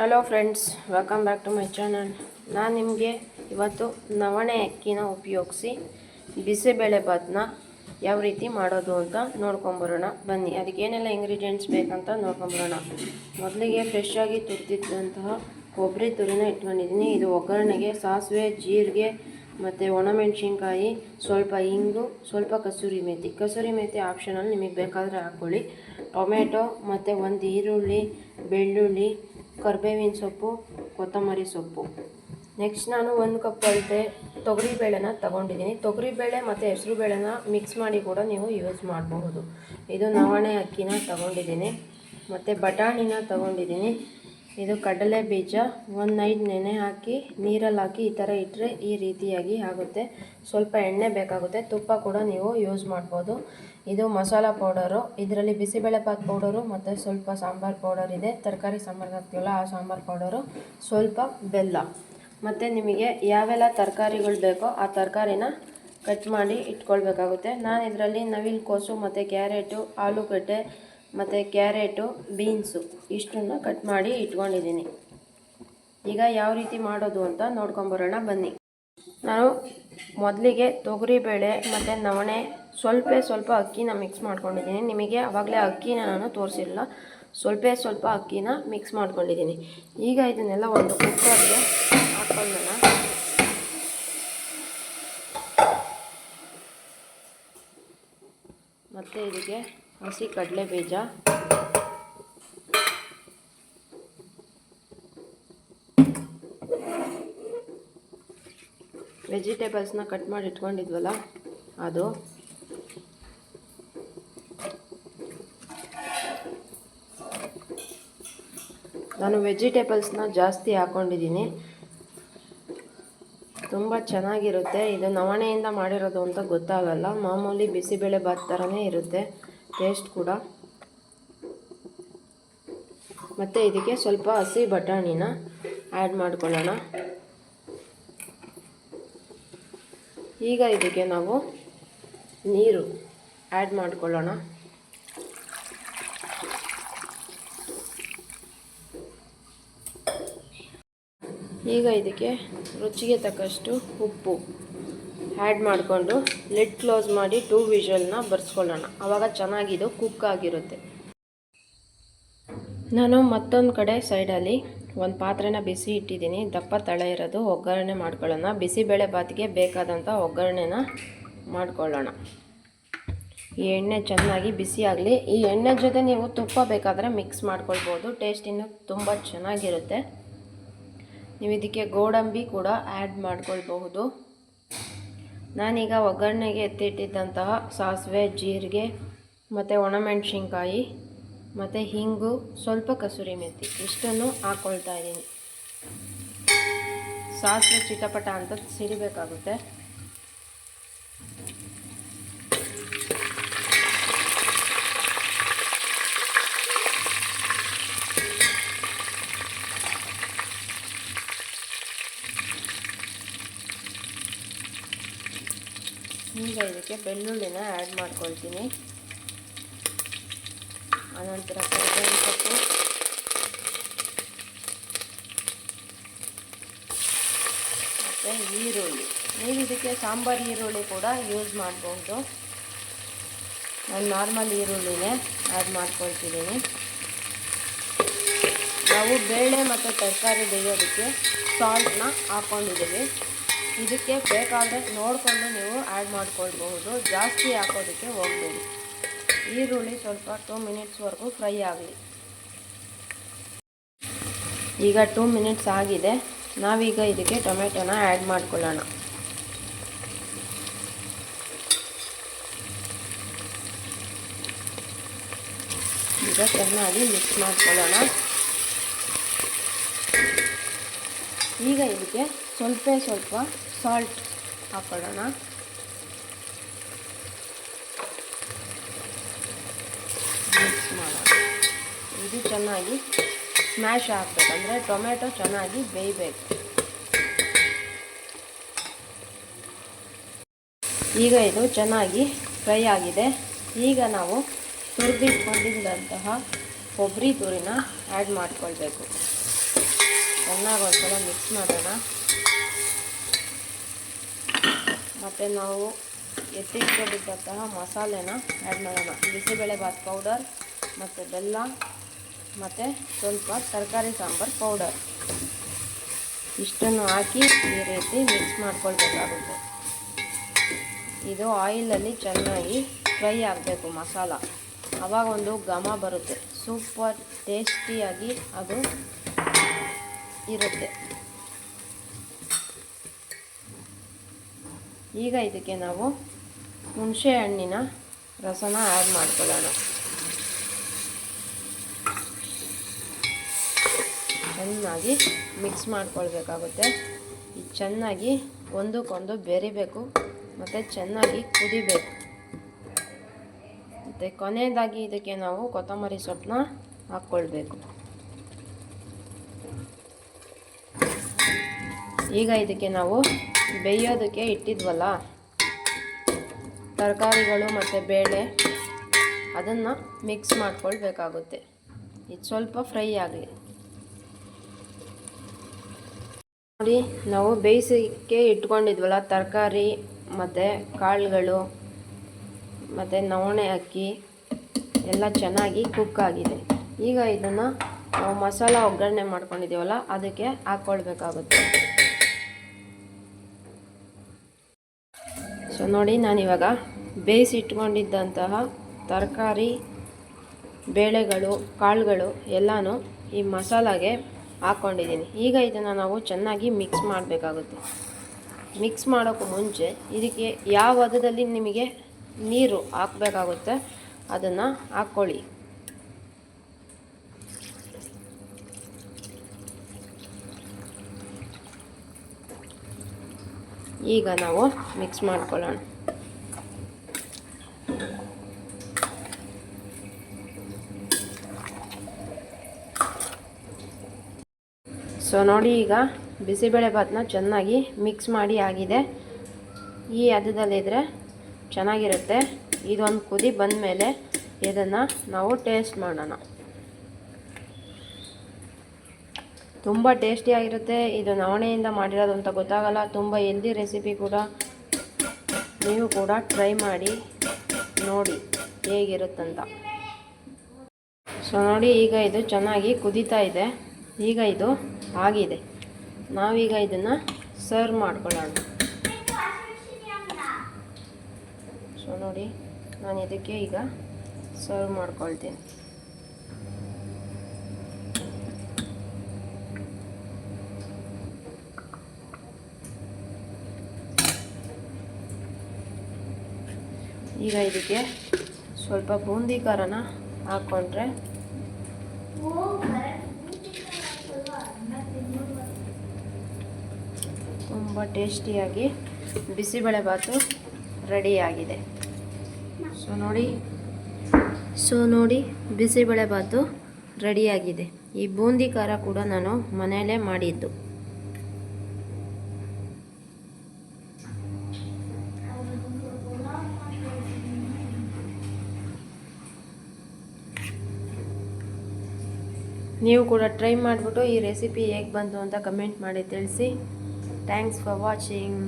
Hello friends welcome back to my channel ನಾನು ನಿಮಗೆ ಇವತ್ತು ನವಣೆ ಅಕ್ಕಿನ ಉಪಯೋಗಿಸಿ ಬಿಸಿಬೇಳೆ ಭಾತ್ನ ಯಾವ ರೀತಿ ಮಾಡೋದು ಅಂತ ನೋಡ್ಕೊಂಬರೋಣ. ಬನ್ನಿ, ಅದಕ್ಕೆ ಏನೆಲ್ಲ ಇಂಗ್ರೀಡಿಯೆಂಟ್ಸ್ ಬೇಕಂತ ನೋಡ್ಕೊಂಬರೋಣ. ಮೊದಲಿಗೆ ಫ್ರೆಶ್ ಆಗಿ ಕೊಬ್ಬರಿ ತುರಿನ ಇಟ್ಕೊಂಡಿದ್ದೀನಿ. ಇದು ಒಗ್ಗರಣೆಗೆ, ಸಾಸಿವೆ, ಜೀರಿಗೆ ಮತ್ತು ಒಣಮೆಣಸಿನ್ಕಾಯಿ, ಸ್ವಲ್ಪ ಇಂಗು, ಸ್ವಲ್ಪ ಕಸೂರಿ ಮೇಥಿ ಕಸೂರಿ ಮೇಥಿ ಆಪ್ಷನಲ್ಲಿ ನಿಮಗೆ ಬೇಕಾದರೆ ಹಾಕ್ಕೊಳ್ಳಿ. ಟೊಮೆಟೊ ಮತ್ತು ಒಂದು ಈರುಳ್ಳಿ, ಬೆಳ್ಳುಳ್ಳಿ ಕರ್ಬೇವಿನ ಸೊಪ್ಪು, ಕೊತ್ತಂಬರಿ ಸೊಪ್ಪು. ನೆಕ್ಸ್ಟ್ ನಾನು ಒಂದು ಕಪ್ ಅಳತೆ ತೊಗರಿಬೇಳೆನ ತಗೊಂಡಿದ್ದೀನಿ. ತೊಗರಿಬೇಳೆ ಮತ್ತು ಹೆಸರು ಬೇಳೆನ ಮಿಕ್ಸ್ ಮಾಡಿ ಕೂಡ ನೀವು ಯೂಸ್ ಮಾಡಬಹುದು. ಇದು ನವಣೆ ಅಕ್ಕಿನ ತಗೊಂಡಿದ್ದೀನಿ. ಮತ್ತು ಬಟಾಣಿನ ತಗೊಂಡಿದ್ದೀನಿ. ಇದು ಕಡಲೆ ಬೀಜ. ಒಂದು ನೈಟ್ ನೆನೆ ಹಾಕಿ, ನೀರಲ್ಲಿ ಹಾಕಿ ಈ ಥರ ಇಟ್ಟರೆ ಈ ರೀತಿಯಾಗಿ ಆಗುತ್ತೆ. ಸ್ವಲ್ಪ ಎಣ್ಣೆ ಬೇಕಾಗುತ್ತೆ. ತುಪ್ಪ ಕೂಡ ನೀವು ಯೂಸ್ ಮಾಡ್ಬೋದು. ಇದು ಮಸಾಲ ಪೌಡರು ಇದರಲ್ಲಿ ಬಿಸಿಬೇಳೆಭಾತ್ ಪೌಡರು ಮತ್ತು ಸ್ವಲ್ಪ ಸಾಂಬಾರು ಪೌಡರ್ ಇದೆ. ತರಕಾರಿ ಸಾಂಬಾರು ಹಾಕ್ತೀವಲ್ಲ, ಆ ಸಾಂಬಾರು ಪೌಡರು ಸ್ವಲ್ಪ ಬೆಲ್ಲ. ಮತ್ತು ನಿಮಗೆ ಯಾವೆಲ್ಲ ತರಕಾರಿಗಳು ಬೇಕೋ ಆ ತರಕಾರಿನ ಕಟ್ ಮಾಡಿ ಇಟ್ಕೊಳ್ಬೇಕಾಗುತ್ತೆ. ನಾನು ಇದರಲ್ಲಿ ನವಿಲು, ಕೋಸು ಮತ್ತು ಕ್ಯಾರೆಟು, ಆಲೂಗಡ್ಡೆ ಮತ್ತು ಕ್ಯಾರೆಟು, ಬೀನ್ಸು ಇಷ್ಟನ್ನು ಕಟ್ ಮಾಡಿ ಇಟ್ಕೊಂಡಿದ್ದೀನಿ. ಈಗ ಯಾವ ರೀತಿ ಮಾಡೋದು ಅಂತ ನೋಡ್ಕೊಂಬರೋಣ, ಬನ್ನಿ. ನಾನು ಮೊದಲಿಗೆ ತೊಗರಿಬೇಳೆ ಮತ್ತು ನವಣೆ ಸ್ವಲ್ಪ ಸ್ವಲ್ಪ ಅಕ್ಕಿನ ಮಿಕ್ಸ್ ಮಾಡ್ಕೊಂಡಿದ್ದೀನಿ. ನಿಮಗೆ ಆವಾಗಲೇ ಅಕ್ಕಿನ ನಾನು ತೋರಿಸಿಲ್ಲ ಸ್ವಲ್ಪ ಸ್ವಲ್ಪ ಅಕ್ಕಿನ ಮಿಕ್ಸ್ ಮಾಡ್ಕೊಂಡಿದ್ದೀನಿ. ಈಗ ಇದನ್ನೆಲ್ಲ ಒಂದು ಕುಕ್ಕರ್ಗೆ ಹಾಕ್ಕೊಳ್ಳೋಣ. ಮತ್ತು ಇದಕ್ಕೆ ಹಸಿ ಕಡಲೆ ಬೀಜ. ವೆಜಿಟೇಬಲ್ಸ್ನ ಕಟ್ ಮಾಡಿ ಇಟ್ಕೊಂಡಿದ್ವಲ್ಲ, ಅದು. ನಾನು ವೆಜಿಟೇಬಲ್ಸ್ನ ಜಾಸ್ತಿ ಹಾಕ್ಕೊಂಡಿದ್ದೀನಿ ತುಂಬ ಚೆನ್ನಾಗಿರುತ್ತೆ. ಇದು ನವಣೆಯಿಂದ ಮಾಡಿರೋದು ಅಂತ ಗೊತ್ತಾಗಲ್ಲ. ಮಾಮೂಲಿ ಬಿಸಿಬೇಳೆ ಭಾತ್ ಥರನೇ ಇರುತ್ತೆ. ಟೇಸ್ಟ್ ಕೂಡ. ಮತ್ತು ಇದಕ್ಕೆ ಸ್ವಲ್ಪ ಹಸಿ ಬಟಾಣಿನ ಆ್ಯಡ್ ಮಾಡ್ಕೊಳ್ಳೋಣ. ಈಗ ಇದಕ್ಕೆ ನಾವು ನೀರು ಆ್ಯಡ್ ಮಾಡ್ಕೊಳ್ಳೋಣ. ಈಗ ಇದಕ್ಕೆ ರುಚಿಗೆ ತಕ್ಕಷ್ಟು ಉಪ್ಪು. ಆ್ಯಡ್ ಮಾಡಿಕೊಂಡು ಲಿಡ್ ಕ್ಲೋಸ್ ಮಾಡಿ ಟೂ ವಿಷಲ್ನ ಬರ್ಸ್ಕೊಳ್ಳೋಣ. ಆವಾಗ ಚೆನ್ನಾಗಿದು ಕುಕ್ ಆಗಿರುತ್ತೆ. ನಾನು ಮತ್ತೊಂದು ಕಡೆ ಸೈಡಲ್ಲಿ ಒಂದು ಪಾತ್ರೆನ ಬಿಸಿ ಇಟ್ಟಿದ್ದೀನಿ. ದಪ್ಪ ತಳೆ ಇರೋದು, ಒಗ್ಗರಣೆ ಮಾಡ್ಕೊಳ್ಳೋಣ. ಬಿಸಿಬೇಳೆ ಬಾತಿಗೆ ಬೇಕಾದಂಥ ಒಗ್ಗರಣೆನ ಮಾಡ್ಕೊಳ್ಳೋಣ. ಈ ಎಣ್ಣೆ ಚೆನ್ನಾಗಿ ಬಿಸಿ ಆಗಲಿ. ಈ ಎಣ್ಣೆ ಜೊತೆ ನೀವು ತುಪ್ಪ ಬೇಕಾದರೆ ಮಿಕ್ಸ್ ಮಾಡ್ಕೊಳ್ಬೋದು. ಟೇಸ್ಟ್ ತುಂಬ ಚೆನ್ನಾಗಿರುತ್ತೆ. ನೀವು ಇದಕ್ಕೆ ಗೋಡಂಬಿ ಕೂಡ ಆ್ಯಡ್ ಮಾಡ್ಕೊಳ್ಬಹುದು. ನಾನೀಗ ಒಗ್ಗರಣೆಗೆ ಎತ್ತಿಟ್ಟಿದ್ದಂತಹ ಸಾಸಿವೆ, ಜೀರಿಗೆ, ಮತ್ತು ಒಣಮೆಣಸಿನ್ಕಾಯಿ, ಮತ್ತು ಹಿಂಗು, ಸ್ವಲ್ಪ ಕಸೂರಿ ಮೆತ್ತಿ ಇಷ್ಟನ್ನು ಹಾಕ್ಕೊಳ್ತಾ ಇದ್ದೀನಿ. ಸಾಸಿವೆ ಚಿಟಪಟ ಅಂತ ಸಿಡಿಬೇಕಾಗುತ್ತೆ ಈಗ ಇದಕ್ಕೆ ಬೆಳ್ಳುಳ್ಳಿನ ಆ್ಯಡ್ ಮಾಡ್ಕೊಳ್ತೀನಿ. ಆನಂತರ ಕರಿಬೇವಿನ ಸೊಪ್ಪು ಮತ್ತು ಈರುಳ್ಳಿ. ನೀವು ಇದಕ್ಕೆ ಸಾಂಬಾರು ಈರುಳ್ಳಿ ಕೂಡ ಯೂಸ್ ಮಾಡ್ಬೋದು. ನಾನು ನಾರ್ಮಲ್ ಈರುಳ್ಳಿನೇ ಆ್ಯಡ್ ಮಾಡ್ಕೊಳ್ತಿದ್ದೀನಿ. ನಾವು ಬೇಳೆ ಮತ್ತು ತರಕಾರಿ ಬೇಯೋದಕ್ಕೆ ಸಾಲ್ಟ್ನ ಹಾಕ್ಕೊಂಡಿದ್ದೀವಿ ಇದಕ್ಕೆ ಬೇಕಾದರೆ ನೋಡಿಕೊಂಡು ನೀವು ಆ್ಯಡ್ ಮಾಡ್ಕೊಳ್ಬಹುದು. ಜಾಸ್ತಿ ಹಾಕೋದಕ್ಕೆ ಹೋಗ್ಬೋದು ಈರುಳ್ಳಿ ಸ್ವಲ್ಪ ಟೂ ಮಿನಿಟ್ಸ್ವರೆಗೂ ಫ್ರೈ ಆಗಲಿ. ಈಗ ಟೂ ಮಿನಿಟ್ಸ್ ಆಗಿದೆ. ನಾವೀಗ ಇದಕ್ಕೆ ಟೊಮೆಟೊನ ಆ್ಯಡ್ ಮಾಡ್ಕೊಳ್ಳೋಣ. ಈಗ ಚೆನ್ನಾಗಿ ಮಿಕ್ಸ್ ಮಾಡ್ಕೊಳ್ಳೋಣ. ಈಗ ಇದಕ್ಕೆ ಸ್ವಲ್ಪ ಸ್ವಲ್ಪ ಸಾಲ್ಟ್ ಹಾಕೊಳ್ಳೋಣ. ಮಿಕ್ಸ್ ಮಾಡೋಣ. ಇದು ಚೆನ್ನಾಗಿ ಸ್ಮ್ಯಾಶ್ ಆಗಬೇಕು. ಅಂದರೆ ಟೊಮೆಟೊ ಚೆನ್ನಾಗಿ ಬೇಯಬೇಕು. ಈಗ ಇದು ಚೆನ್ನಾಗಿ ಫ್ರೈ ಆಗಿದೆ. ಈಗ ನಾವು ತುರಿದಿಟ್ಕೊಂಡಿದ್ದಂತಹ ಕೊಬ್ಬರಿ ತುರಿನ ಆ್ಯಡ್ ಮಾಡ್ಕೊಳ್ಬೇಕು. ಚೆನ್ನಾಗಿ ಒಂದ್ಸಲ ಮಿಕ್ಸ್ ಮಾಡೋಣ. ಮತ್ತು ನಾವು ಎತ್ತಿಟ್ಕೊಂಡಿದ್ದಂತಹ ಮಸಾಲೆನ ಆ್ಯಡ್ ಮಾಡೋಣ. ಬಿಸಿಬೇಳೆಭಾತ್ ಪೌಡರ್ ಮತ್ತು ಬೆಲ್ಲ ಮತ್ತು ಸ್ವಲ್ಪ ತರಕಾರಿ ಸಾಂಬಾರು ಪೌಡರ್ ಇಷ್ಟನ್ನು ಹಾಕಿ ಈ ರೀತಿ ಮಿಕ್ಸ್ ಮಾಡ್ಕೊಳ್ಬೇಕಾಗುತ್ತೆ. ಇದು ಆಯಿಲಲ್ಲಿ ಚೆನ್ನಾಗಿ ಫ್ರೈ ಆಗಬೇಕು ಮಸಾಲ. ಆವಾಗ ಒಂದು ಘಮ ಬರುತ್ತೆ. ಸೂಪರ್ ಟೇಸ್ಟಿಯಾಗಿ ಅದು ಇರುತ್ತೆ. ಈಗ ಇದಕ್ಕೆ ನಾವು ಹುಣಸೆ ಹಣ್ಣಿನ ರಸನ ಆ್ಯಡ್ ಮಾಡ್ಕೊಳ್ಳೋಣ. ಚೆನ್ನಾಗಿ ಮಿಕ್ಸ್ ಮಾಡ್ಕೊಳ್ಬೇಕಾಗುತ್ತೆ. ಇದು ಚೆನ್ನಾಗಿ ಒಂದಕ್ಕೊಂದು ಬೆರಿಬೇಕು, ಮತ್ತು ಚೆನ್ನಾಗಿ ಕುದಿಬೇಕು. ಮತ್ತು ಕೊನೆಯದಾಗಿ ಇದಕ್ಕೆ ನಾವು ಕೊತ್ತಂಬರಿ ಸೊಪ್ಪನ್ನ ಹಾಕ್ಕೊಳ್ಬೇಕು. ಈಗ ಇದಕ್ಕೆ ನಾವು ಬೇಯೋದಕ್ಕೆ ಇಟ್ಟಿದ್ವಲ್ಲ? ತರಕಾರಿಗಳು ಮತ್ತು ಬೇಳೆ, ಅದನ್ನು ಮಿಕ್ಸ್ ಮಾಡ್ಕೊಳ್ಬೇಕಾಗುತ್ತೆ. ಇದು ಸ್ವಲ್ಪ ಫ್ರೈ ಆಗಲಿ. ನೋಡಿ, ನಾವು ಬೇಯಿಸೋಕ್ಕೆ ಇಟ್ಕೊಂಡಿದ್ವಲ್ಲ, ತರಕಾರಿ, ಮತ್ತು ಕಾಳುಗಳು, ಮತ್ತು ನವಣೆ ಅಕ್ಕಿ, ಎಲ್ಲ ಚೆನ್ನಾಗಿ ಕುಕ್ ಆಗಿದೆ. ಈಗ ಇದನ್ನು ನಾವು ಮಸಾಲ ಒಗ್ಗರಣೆ ಮಾಡ್ಕೊಂಡಿದ್ದೀವಲ್ಲ, ಅದಕ್ಕೆ ಹಾಕ್ಕೊಳ್ಬೇಕಾಗುತ್ತೆ. ನೋಡಿ, ನಾನಿವಾಗ ಬೇಯಿಸಿ ಇಟ್ಕೊಂಡಿದ್ದಂತಹ ತರಕಾರಿ, ಬೇಳೆಗಳು, ಕಾಳುಗಳು ಎಲ್ಲನೂ ಈ ಮಸಾಲಾಗೆ ಹಾಕ್ಕೊಂಡಿದ್ದೀನಿ ಈಗ ಇದನ್ನು ನಾವು ಚೆನ್ನಾಗಿ ಮಿಕ್ಸ್ ಮಾಡಬೇಕಾಗುತ್ತೆ. ಮಿಕ್ಸ್ ಮಾಡೋಕ್ಕೂ ಮುಂಚೆ ಇದಕ್ಕೆ ಯಾವ ಹದದಲ್ಲಿ ನಿಮಗೆ ನೀರು ಹಾಕಬೇಕಾಗುತ್ತೆ, ಅದನ್ನು ಹಾಕ್ಕೊಳ್ಳಿ. ಈಗ ನಾವು ಮಿಕ್ಸ್ ಮಾಡ್ಕೊಳ್ಳೋಣ. ಸೊ ನೋಡಿ ಈಗ ಬಿಸಿಬೇಳೆ ಬಿಸಿಬೇಳೆಭಾತನ್ನ ಚೆನ್ನಾಗಿ ಮಿಕ್ಸ್ ಮಾಡಿ ಆಗಿದೆ. ಈ ಹದದಲ್ಲಿದ್ದರೆ ಚೆನ್ನಾಗಿರುತ್ತೆ. ಇದೊಂದು ಕುದಿ ಬಂದಮೇಲೆ ಇದನ್ನು ನಾವು ಟೇಸ್ಟ್ ಮಾಡೋಣ. ತುಂಬ ಟೇಸ್ಟಿಯಾಗಿರುತ್ತೆ ಇದು ನವಣೆಯಿಂದ ಮಾಡಿರೋದು ಅಂತ ಗೊತ್ತಾಗಲ್ಲ. ತುಂಬ ಹೆಲ್ದಿ ರೆಸಿಪಿ ಕೂಡ. ನೀವು ಕೂಡ ಟ್ರೈ ಮಾಡಿ, ನೋಡಿ ಹೇಗಿರುತ್ತಂತ. ಸೊ ನೋಡಿ ಈಗ ಇದು ಚೆನ್ನಾಗಿ ಕುದೀತಾ ಇದೆ. ಈಗ ಇದು ಆಗಿದೆ. ನಾವೀಗ ಇದನ್ನು ಸರ್ವ್ ಮಾಡ್ಕೊಳ್ಳೋಣ. ಸೊ ನೋಡಿ ನಾನು ಇದಕ್ಕೆ ಈಗ ಸರ್ವ್ ಮಾಡ್ಕೊಳ್ತೀನಿ. ಈಗ ಇದಕ್ಕೆ ಸ್ವಲ್ಪ ಬೂಂದಿ ಖಾರನ ಹಾಕ್ಕೊಂಡ್ರೆ ತುಂಬ ಟೇಸ್ಟಿಯಾಗಿ ಬಿಸಿಬೇಳೆಭಾತು ರೆಡಿಯಾಗಿದೆ. ಸೊ ನೋಡಿ. ಸೊ ನೋಡಿ ಬಿಸಿಬೇಳೆಬಾತು ರೆಡಿಯಾಗಿದೆ. ಈ ಬೂಂದಿ ಖಾರ ಕೂಡ ನಾನು ಮನೆಯಲ್ಲೇ ಮಾಡಿದ್ದು. ನೀವು ಕೂಡ ಟ್ರೈ ಮಾಡಿಬಿಟ್ಟು ಈ ರೆಸಿಪಿ ಹೇಗೆ ಬಂತು ಅಂತ ಕಮೆಂಟ್ ಮಾಡಿ ತಿಳಿಸಿ. Thanks for watching